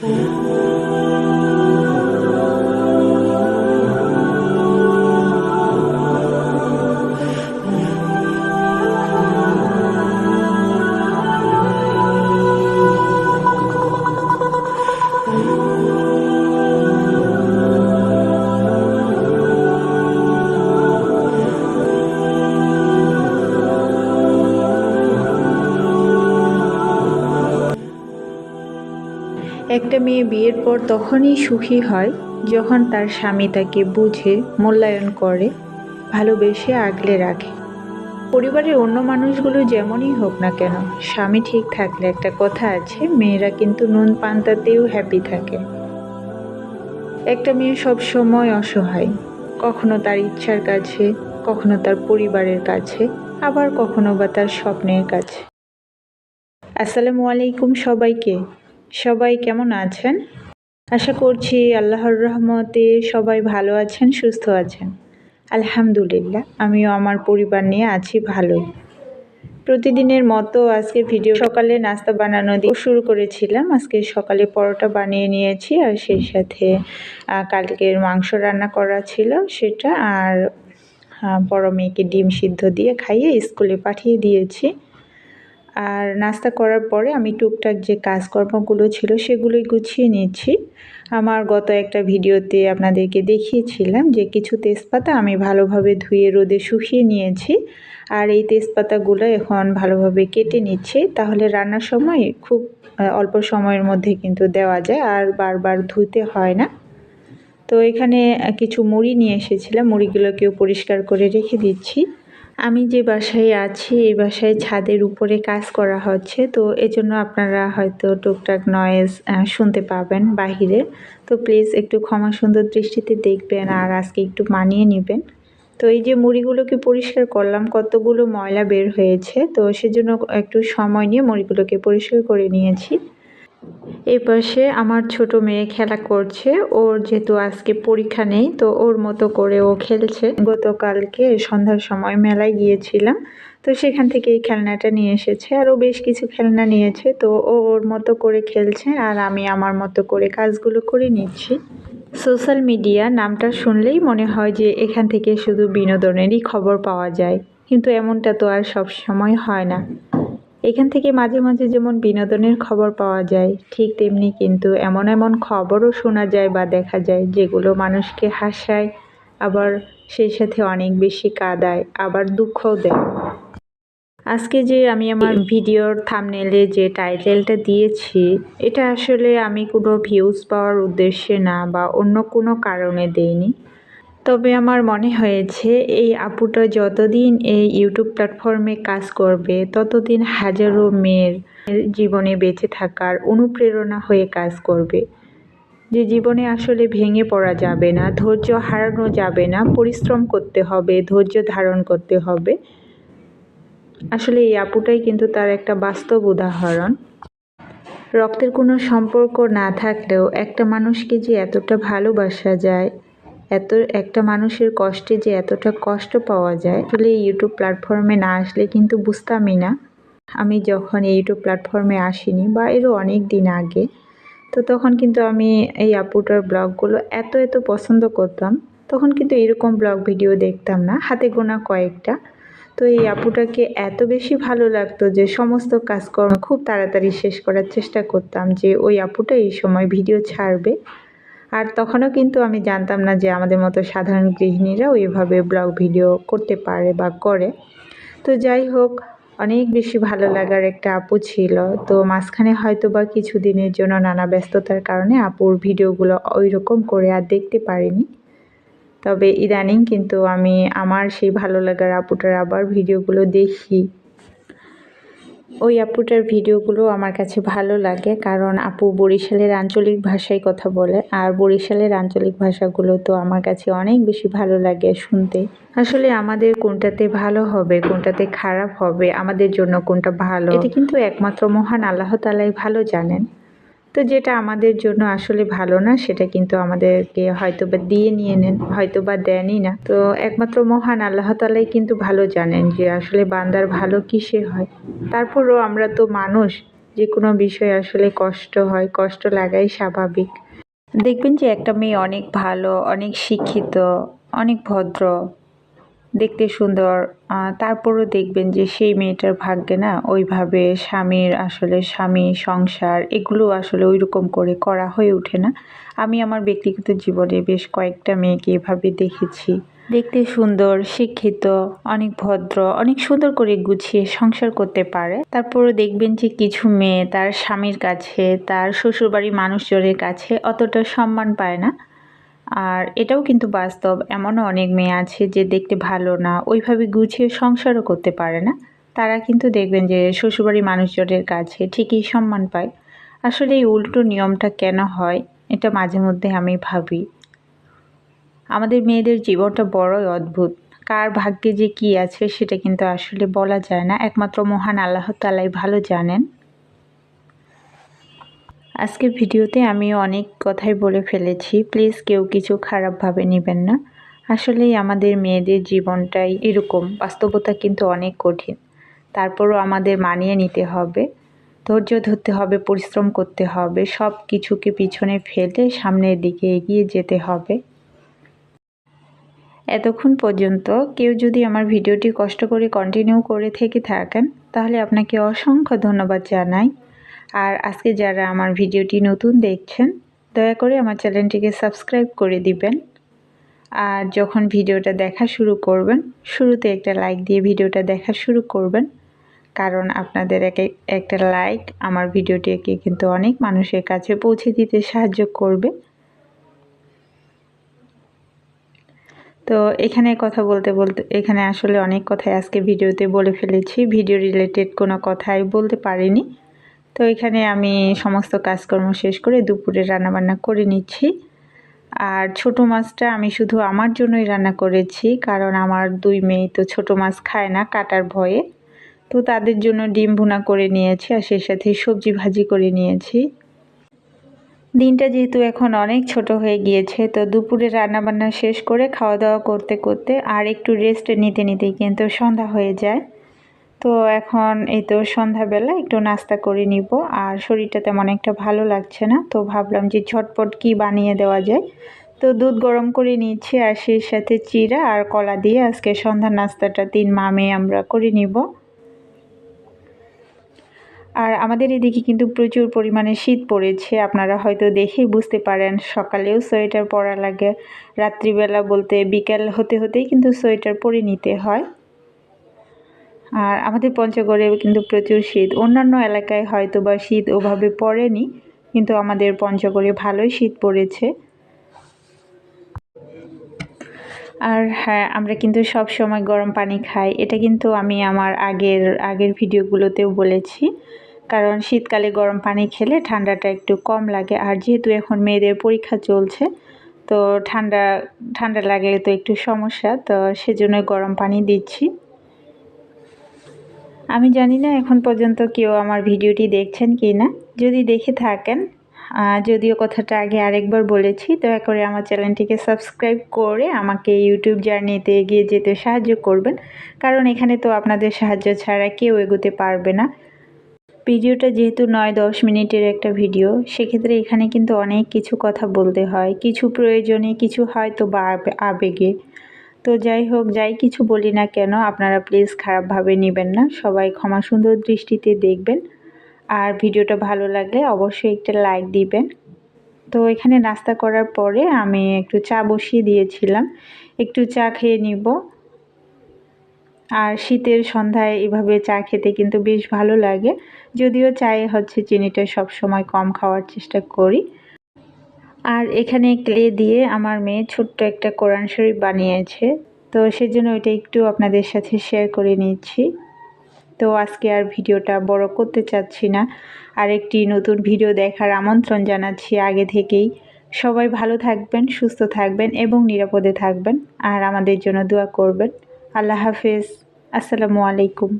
একটা মেয়ে বিয়ের পর তখনই সুখী হয় যখন তার স্বামী তাকে বুঝে, মূল্যায়ন করে, ভালোবেসে আগলে রাখে। পরিবারের অন্য মানুষগুলো যেমনই হোক না কেন, স্বামী ঠিক থাকলে একটা কথা আছে, মেয়েরা কিন্তু নুন পান্তাতেও হ্যাপি থাকে। একটা মেয়ে সব সময় অসহায়। কখনো তার ইচ্ছার কাছে, কখনো তার পরিবারের কাছে, আবার কখনো বা তার স্বপ্নের কাছে। আসসালামু আলাইকুম সবাইকে। সবাই কেমন আছেন? আশা করছি আল্লাহর রহমতে সবাই ভালো আছেন, সুস্থ আছেন। আলহামদুলিল্লাহ, আমিও আমার পরিবার নিয়ে আছি ভালোই। প্রতিদিনের মতো আজকে ভিডিও সকালে নাস্তা বানানো দিয়ে শুরু করেছিলাম। আজকে সকালে পরোটা বানিয়ে নিয়েছি আর সেই সাথে কালকের মাংস রান্না করা ছিল সেটা আর বড় মেয়েকে ডিম সিদ্ধ দিয়ে খাইয়ে স্কুলে পাঠিয়ে দিয়েছি। আর নাস্তা করার পরে আমি টুকটাক যে কাজকর্মগুলো ছিল সেগুলোই গুছিয়ে নিচ্ছি আমার গত একটা ভিডিওতে আপনাদেরকে দেখিয়েছিলাম যে কিছু তেজপাতা আমি ভালোভাবে ধুয়ে রোদে শুকিয়ে নিয়েছি। আর এই তেজপাতাগুলো এখন ভালোভাবে কেটে নিচ্ছি। তাহলে রান্নার সময় খুব অল্প সময়ের মধ্যে কিন্তু দেওয়া যায়, আর বারবার ধুতে হয় না। তো এখানে কিছু মুড়ি নিয়ে এসেছিলাম, মুড়িগুলোকেও পরিষ্কার করে রেখে দিচ্ছি। আমি যে বাসায় আছি, এই বাসায় ছাদের উপরে কাজ করা হচ্ছে, তো এজন্য আপনারা হয়তো টুকটাক নয়েজ শুনতে পাবেন বাহিরে। তো প্লিজ একটু ক্ষমা সুন্দর দৃষ্টিতে দেখবেন আর আজকে একটু মানিয়ে নেবেন। তো এই যে মুড়িগুলোকে পরিষ্কার করলাম, কতগুলো ময়লা বের হয়েছে, তো সেজন্য একটু সময় নিয়ে মুড়িগুলোকে পরিষ্কার করে নিয়েছি। এই পাশে আমার ছোট মেয়ে খেলা করছে। ওর যেহেতু আজকে পরীক্ষা নেই, তো ওর মতো করে ও খেলছে। গতকালকে সন্ধ্যার সময় মেলায় গিয়েছিলাম, তো সেখান থেকে এই খেলনাটা নিয়ে এসেছে। আরও বেশ কিছু খেলনা নিয়েছে, তো ও ওর মতো করে খেলছে আর আমি আমার মতো করে কাজগুলো করে নিচ্ছি। সোশ্যাল মিডিয়া নামটা শুনলেই মনে হয় যে এখান থেকে শুধু বিনোদনেরই খবর পাওয়া যায়, কিন্তু এমনটা তো আর সব সময় হয় না। এখান থেকে মাঝে মাঝে যেমন বিনোদনের খবর পাওয়া যায়, ঠিক তেমনি কিন্তু এমন এমন খবরও শোনা যায় বা দেখা যায় যেগুলো মানুষকে হাসায়, আবার সেই সাথে অনেক বেশি কাদায়, আবার দুঃখও দেয়। আজকে যে আমি আমার ভিডিওর থামনেলে যে টাইটেলটা দিয়েছি, এটা আসলে আমি কোনো ভিউজ পাওয়ার উদ্দেশ্যে না বা অন্য কোনো কারণে দেইনি। তবে আমার মনে হয়েছে, এই আপুটা যতদিন এই ইউটিউব প্ল্যাটফর্মে কাজ করবে, ততদিন হাজারো মেয়ের জীবনে বেঁচে থাকার অনুপ্রেরণা হয়ে কাজ করবে। যে জীবনে আসলে ভেঙে পড়া যাবে না, ধৈর্য হারানো যাবে না, পরিশ্রম করতে হবে, ধৈর্য ধারণ করতে হবে। আসলে এই আপুটাই কিন্তু তার একটা বাস্তব উদাহরণ। রক্তের কোনো সম্পর্ক না থাকলেও একটা মানুষকে যে এতটা ভালোবাসা যায় এত, একটা মানুষের কষ্টে যে এতটা কষ্ট পাওয়া যায়, আসলে ইউটিউব প্ল্যাটফর্মে না আসলে কিন্তু বুঝতামই না। আমি যখন ইউটিউব প্ল্যাটফর্মে আসিনি বা এরও অনেক দিন আগে, তো তখন কিন্তু আমি এই আপুটার ব্লগগুলো এত এত পছন্দ করতাম। তখন কিন্তু এরকম ব্লগ ভিডিও দেখতাম না, হাতে গোনা কয়েকটা। তো এই আপুটাকে এত বেশি ভালো লাগতো যে সমস্ত কাজকর্ম খুব তাড়াতাড়ি শেষ করার চেষ্টা করতাম যে ওই আপুটা এই সময় ভিডিও ছাড়বে। আর তখনও কিন্তু আমি জানতাম না যে আমাদের মতো সাধারণ গৃহিণীরাও এভাবে ব্লগ ভিডিও করতে পারে বা করে। তো যাই হোক, অনেক বেশি ভালো লাগার একটা আপু ছিল। তো মাঝখানে হয়তো বা কিছু দিনের জন্য নানা ব্যস্ততার কারণে আপুর ভিডিওগুলো ওই রকম করে আর দেখতে পারিনি। তবে ইদানিং কিন্তু আমি আমার সেই ভালো লাগার আপুটার আবার ভিডিওগুলো দেখি। ওই আপুটার ভিডিওগুলো আমার কাছে ভালো লাগে, কারণ আপু বরিশালের আঞ্চলিক ভাষায় কথা বলে, আর বরিশালের আঞ্চলিক ভাষাগুলো তো আমার কাছে অনেক বেশি ভালো লাগে শুনতে। আসলে আমাদের কোনটাতে ভালো হবে, কোনটাতে খারাপ হবে, আমাদের জন্য কোনটা ভালো, এটা কিন্তু একমাত্র মহান আল্লাহ তালাই ভালো জানেন। তো যেটা আমাদের জন্য আসলে ভালো না, সেটা কিন্তু আমাদেরকে হয়তো বা দিয়ে নিয়ে নেন হয়তো বা দেনই না। তো একমাত্র মহান আল্লাহ তালাই কিন্তু ভালো জানেন যে আসলে বান্দার ভালো কিসে হয়। তারপরও আমরা তো মানুষ, যে কোনো বিষয়ে আসলে কষ্ট হয়, কষ্ট লাগাই স্বাভাবিক। দেখবেন যে একটা মেয়ে অনেক ভালো, অনেক শিক্ষিত, অনেক ভদ্র। দেখতে সুন্দর। তারপরও দেখবেন যে সেই মেয়েটার ভাগ্যে না ওইভাবে স্বামীর আসলে স্বামী, সংসার এগুলো আসলে ওই রকম করে করা হয়ে ওঠে না। আমি আমার ব্যক্তিগত জীবনে বেশ কয়েকটা মেয়েকে এভাবে দেখেছি। দেখতে সুন্দর, শিক্ষিত, অনেক ভদ্র, অনেক সুন্দর করে গুছিয়ে সংসার করতে পারে। তারপরও দেখবেন যে কিছু মেয়ে তার স্বামীর কাছে, তার শ্বশুরবাড়ির মানুষজনের কাছে অতটা সম্মান পায় না। আর এটাও কিন্তু বাস্তব। এমনও অনেক মেয়ে আছে যে দেখতে ভালো না, ওইভাবে গুছিয়ে সংসারও করতে পারে না। তারা কিন্তু দেখবেন যে শ্বশুরবাড়ির মানুষজনের কাছে ঠিকই সম্মান পায়। আসলে এই উল্টো নিয়মটা কেন হয়, এটা মাঝে মধ্যে আমি ভাবি। আমাদের মেয়েদের জীবনটা বড়ই অদ্ভুত। কার ভাগ্যে যে কি আছে সেটা কিন্তু আসলে বলা যায় না। একমাত্র মহান আল্লাহ তালাই ভালো জানেন। আজকের ভিডিওতে আমি অনেক কথাই বলে ফেলেছি। প্লিজ কেউ কিছু খারাপভাবে নেবেন না। আসলেই আমাদের মেয়েদের জীবনটাই এরকম। বাস্তবতা কিন্তু অনেক কঠিন। তারপরও আমাদের মানিয়ে নিতে হবে। ধৈর্য ধরতে হবে, পরিশ্রম করতে হবে। সব কিছুকে পিছনে ফেলে সামনের দিকে এগিয়ে যেতে হবে। এতক্ষণ পর্যন্ত কেউ যদি আমার ভিডিওটি কষ্ট করে কন্টিনিউ করে থেকে থাকেন, তাহলে আপনাকে অসংখ্য ধন্যবাদ জানাই। আর আজকে যারা আমার ভিডিওটি নতুন দেখছেন, দয়া করে আমার চ্যানেলটিকে সাবস্ক্রাইব করে দিবেন। আর যখন ভিডিওটা দেখা শুরু করবেন, শুরুতে একটা লাইক দিয়ে ভিডিওটা দেখা শুরু করবেন। কারণ আপনাদের এক, একটা লাইক আমার ভিডিওটিকে কিন্তু অনেক মানুষের কাছে পৌঁছে দিতে সাহায্য করবে। তো এখানে কথা বলতে বলতে, এখানে আসলে অনেক কথাই আজকে ভিডিওতে বলে ফেলেছি। ভিডিও রিলেটেড কোনো কথাই বলতে পারিনি। তো এখানে আমি সমস্ত কাজকর্ম শেষ করে দুপুরে রান্নাবান্না করে নিচ্ছি। আর ছোট মাছটা আমি শুধু আমার জন্যই রান্না করেছি, কারণ আমার দুই মেয়ে তো ছোট মাছ খায় না কাটার ভয়ে। তো তাদের জন্য ডিম ভুনা করে নিয়েছি আর সেই সাথে সবজি ভাজি করে নিয়েছি। দিনটা যেহেতু এখন অনেক ছোট হয়ে গিয়েছে, তো দুপুরে রান্নাবান্না শেষ করে খাওয়া দাওয়া করতে করতে আর একটু রেস্ট নিতে নিতেই কিন্তু সন্ধ্যা হয়ে যায়। তো এখন এই তো সন্ধ্যাবেলা একটু নাস্তা করে নিব, আর শরীরটা তেমন একটা ভালো লাগছে না, তো ভাবলাম যে ঝটপট কি বানিয়ে দেওয়া যায়। তো দুধ গরম করে নিচ্ছি আর সেই সাথে চিরা আর কলা দিয়ে আজকে সন্ধ্যা নাস্তাটা তিন মামে আমরা করে নিব। আর আমাদের এদিকে কিন্তু প্রচুর পরিমাণে শীত পড়েছে, আপনারা হয়তো দেখেই বুঝতে পারেন, সকালেও সোয়েটার পরা লাগে, রাত্রিবেলা বলতে বিকেল হতে হতেই কিন্তু সোয়েটার পরে নিতে হয়। আর আমাদের পঞ্চগড়ে কিন্তু প্রচুর শীত। অন্যান্য এলাকায় হয়তো বা শীত ওভাবে পড়েনি, কিন্তু আমাদের পঞ্চগড়ে ভালোই শীত পড়েছে। আর হ্যাঁ আমরা কিন্তু সব সময় গরম পানি খাই। এটা কিন্তু আমি আমার আগের আগের ভিডিওগুলোতেও বলেছি। কারণ শীতকালে গরম পানি খেলে ঠান্ডাটা একটু কম লাগে। আর যেহেতু এখন মেয়েদের পরীক্ষা চলছে, তো ঠান্ডা ঠান্ডা লাগে তো একটু সমস্যা, তো সেজন্য গরম পানি দিচ্ছি। আমি জানি না এখন পর্যন্ত কেউ আমার ভিডিওটি দেখছেন কি না। যদি দেখে থাকেন যদিও কথাটা আগে আরেকবার বলেছি, দয়া করে আমার চ্যানেলটিকে সাবস্ক্রাইব করে আমাকে ইউটিউব জার্নিতে এগিয়ে যেতে সাহায্য করবেন, কারণ এখানে তো আপনাদের সাহায্য ছাড়া কেউ এগোতে পারবে না। ভিডিওটা যেহেতু নয়, দশ মিনিটের একটা ভিডিও, সেক্ষেত্রে এখানে কিন্তু অনেক কিছু কথা বলতে হয়, কিছু প্রয়োজনে, কিছু হয়তো বা আবেগে। তো যাই হোক, যাই কিছু বলি না কেন, আপনারা প্লিজ খারাপভাবে নেবেন না, সবাই ক্ষমা সুন্দর দৃষ্টিতে দেখবেন। আর ভিডিওটা ভালো লাগলে অবশ্যই একটা লাইক দিবেন। তো এখানে নাস্তা করার পরে আমি একটু চা বসিয়ে দিয়েছিলাম, একটু চা খেয়ে নিব। আর শীতের সন্ধ্যায় এভাবে চা খেতে কিন্তু বেশ ভালো লাগে, যদিও চায়ে হচ্ছে চিনিটা সব সময় কম খাওয়ার চেষ্টা করি। আর এখানে ক্লে দিয়ে আমার মেয়ে ছোট্ট একটা কোরআন শরীফ বানিয়েছে। তো সেজন্য ওইটা একটু আপনাদের সাথে শেয়ার করে নিচ্ছি। তো আজকে আর ভিডিওটা বড় করতে চাচ্ছি না। আর একটি নতুন ভিডিও দেখার আমন্ত্রণ জানাচ্ছি আগে থেকেই। সবাই ভালো থাকবেন, সুস্থ থাকবেন এবং নিরাপদে থাকবেন। আর আমাদের জন্য দোয়া করবেন। আল্লাহ হাফেজ। আসসালামু আলাইকুম।